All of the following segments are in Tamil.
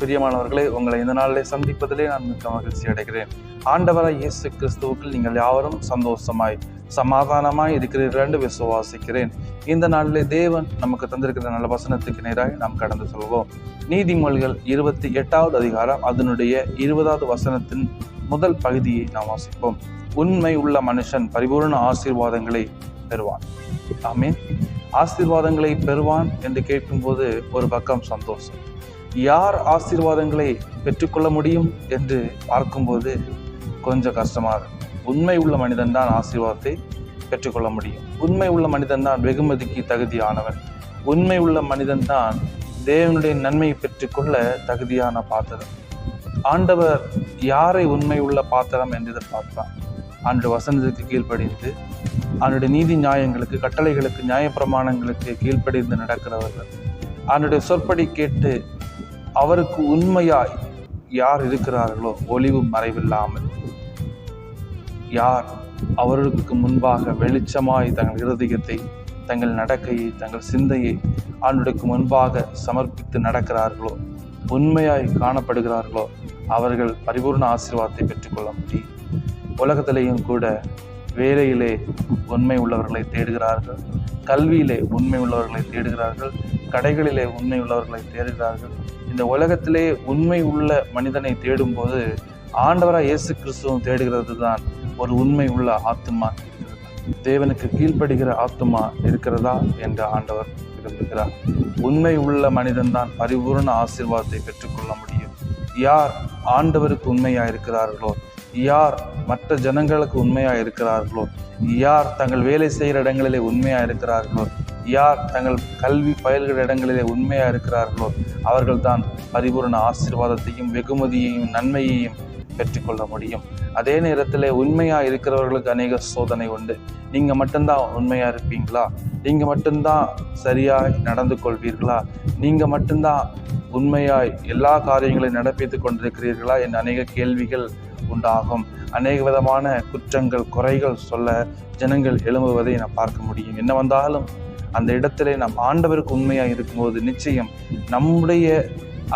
பிரியமானவர்களே உங்களை இந்த நாளிலே சந்திப்பதிலே நான் மிக்க மகிழ்ச்சி அடைகிறேன். ஆண்டவராய் இயேசு கிறிஸ்துவுக்குள் நீங்கள் யாவரும் சந்தோஷமாய் சமாதானமாய் இருக்கிறீர்கள் என்று விசுவாசிக்கிறேன். இந்த நாளிலே தேவன் நமக்கு தந்திருக்கிற நல்ல வசனத்துக்கு நேராக நாம் கடந்து செல்வோம். நீதிமொழிகள் இருபத்தி எட்டாவது அதிகாரம் அதனுடைய இருபதாவது வசனத்தின் முதல் பகுதியை நாம் வாசிப்போம். உண்மை உள்ள மனுஷன் பரிபூர்ண ஆசீர்வாதங்களை பெறுவான். ஆமீன். ஆசீர்வாதங்களை பெறுவான் என்று கேட்கும்போது ஒரு பக்கம் சந்தோஷம் யார் ஆசீர்வாதங்களை பெற்றுக்கொள்ள முடியும் என்று பார்க்கும்போது கொஞ்சம் கஷ்டமாக இருக்கும். உண்மை உள்ள மனிதன் தான் ஆசீர்வாதத்தை பெற்றுக்கொள்ள முடியும். உண்மை உள்ள மனிதன் தான் வெகுமதிக்கு தகுதியானவன். உண்மை உள்ள மனிதன் தான் தேவனுடைய நன்மையை பெற்றுக்கொள்ள தகுதியான பாத்திரம். ஆண்டவர் யாரை உண்மை உள்ள பாத்திரம் என்று எதிர்பார்ப்பார்? ஆண்டு வசனத்துக்கு கீழ்ப்படிந்து அவனுடைய நீதி நியாயங்களுக்கு கட்டளைகளுக்கு நியாயப்பிரமாணங்களுக்கு கீழ்ப்படிந்து நடக்கிறவர்கள். அவனுடைய சொற்படி கேட்டு அவருக்கு உண்மையாய் யார் இருக்கிறார்களோ ஒளிவு மறைவில்லாமல். யார் அவர்களுக்கு முன்பாக வெளிச்சமாய் தங்கள் இருதயத்தை தங்கள் நடக்கையை தங்கள் சிந்தையை ஆண்டுக்கு முன்பாக சமர்ப்பித்து நடக்கிறார்களோ உண்மையாய் காணப்படுகிறார்களோ அவர்கள் பரிபூர்ண ஆசீர்வாதத்தை பெற்றுக்கொள்ள முடியும். உலகத்திலேயும் கூட வேலையிலே உண்மை உள்ளவர்களை தேடுகிறார்கள். கல்வியிலே உண்மை உள்ளவர்களை தேடுகிறார்கள். கடைகளிலே உண்மை உள்ளவர்களை தேடுகிறார்கள். இந்த உலகத்திலே உண்மை உள்ள மனிதனை தேடும்போது ஆண்டவராக இயேசு கிறிஸ்துவும் தேடுகிறது தான் ஒரு உண்மை உள்ள ஆத்துமா தேவனுக்கு கீழ்ப்படுகிற ஆத்துமா இருக்கிறதா என்று ஆண்டவர் விரும்புகிறார். உண்மை உள்ள மனிதன் தான் பரிபூர்ண ஆசீர்வாதத்தை பெற்றுக்கொள்ள முடியும். யார் ஆண்டவருக்கு உண்மையாக இருக்கிறார்களோ யார் மற்ற ஜனங்களுக்கு உண்மையாக இருக்கிறார்களோ யார் தங்கள் வேலை செய்கிற இடங்களிலே உண்மையாக இருக்கிறார்களோ யார் தங்கள் கல்வி பயில்கிற இடங்களிலே உண்மையாக இருக்கிறார்களோ அவர்கள்தான் பரிபூர்ண ஆசீர்வாதத்தையும் வெகுமதியையும் நன்மையையும் பெற்றுக்கொள்ள முடியும். அதே நேரத்தில் உண்மையாக இருக்கிறவர்களுக்கு அநேக சோதனை உண்டு. நீங்கள் மட்டும்தான் உண்மையாக இருப்பீங்களா? நீங்கள் மட்டும்தான் சரியாக நடந்து கொள்வீர்களா? நீங்கள் மட்டும்தான் உண்மையாய் எல்லா காரியங்களையும் நடப்பித்து கொண்டிருக்கிறீர்களா? என் அநேக கேள்விகள் உண்டாகும். அநேக விதமான குற்றங்கள் குறைகள் சொல்ல ஜனங்கள் எழும்புவதை நான் பார்க்க முடியும். என்ன வந்தாலும் அந்த இடத்திலே நாம் ஆண்டவருக்கு உண்மையாக இருக்கும்போது நிச்சயம் நம்முடைய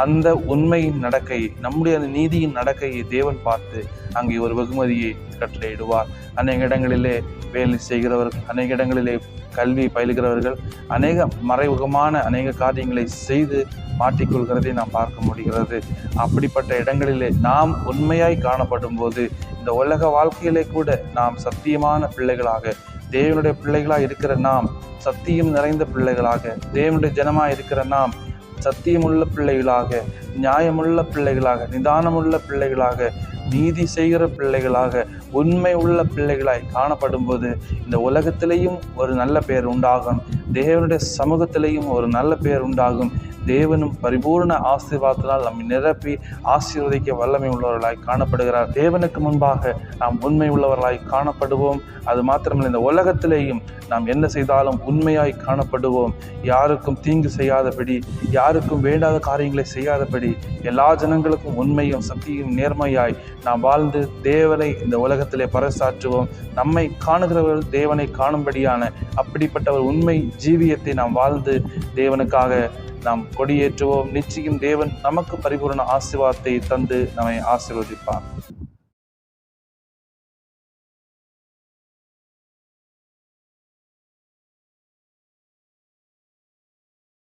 அந்த உண்மையின் நடக்கையை நம்முடைய அந்த நீதியின் நடக்கையை தேவன் பார்த்து அங்கே ஒரு வெகுமதியை கட்டளையிடுவார். அநேக இடங்களிலே வேலை செய்கிறவர்கள் அநேக இடங்களிலே கல்வி பயில்கிறவர்கள் அநேக மறைமுகமான அநேக காரியங்களை செய்து மாட்டிக்கொள்கிறதை நாம் பார்க்க முடிகிறது. அப்படிப்பட்ட இடங்களிலே நாம் உண்மையாய் காணப்படும் போது இந்த உலக வாழ்க்கையிலே கூட நாம் சத்தியமான பிள்ளைகளாக தேவனுடைய பிள்ளைகளாக இருக்கிற நாம் சத்தியம் நிறைந்த பிள்ளைகளாக தேவனுடைய ஜனமாக இருக்கிற நாம் சத்தியமுள்ள பிள்ளைகளாக நியாயமுள்ள பிள்ளைகளாக நிதானமுள்ள பிள்ளைகளாக நீதி செய்கிற பிள்ளைகளாக உண்மை உள்ள பிள்ளைகளாய் காணப்படும் போது இந்த உலகத்திலேயும் ஒரு நல்ல பெயர் உண்டாகும். தேவனுடைய சமூகத்திலேயும் ஒரு நல்ல பெயர் உண்டாகும். தேவனும் பரிபூர்ண ஆசீர்வாதத்தினால் நம்மை நிரப்பி ஆசீர்வதிக்க வல்லமை உள்ளவர்களாய் காணப்படுகிறார். தேவனுக்கு முன்பாக நாம் உண்மை உள்ளவர்களாய் காணப்படுவோம். அது மாத்திரமல்ல இந்த உலகத்திலேயும் நாம் என்ன செய்தாலும் உண்மையாய் காணப்படுவோம். யாருக்கும் தீங்கு செய்யாதபடி யாருக்கும் வேண்டாத காரியங்களை செய்யாதபடி எல்லா ஜனங்களுக்கும் உண்மையும் சக்தியும் நேர்மையாய் நாம் வாழ்ந்து தேவனை இந்த உலகத்திலே பறைசாற்றுவோம். நம்மை காணுகிறவர்கள் தேவனை காணும்படியான அப்படிப்பட்ட ஒரு உண்மை ஜீவியத்தை நாம் வாழ்ந்து தேவனுக்காக நாம் கொடியேற்றுவோம். நிச்சயம் தேவன் நமக்கு பரிபூர்ண ஆசீர்வாதத்தை தந்து நம்மை ஆசீர்வதிப்பார்.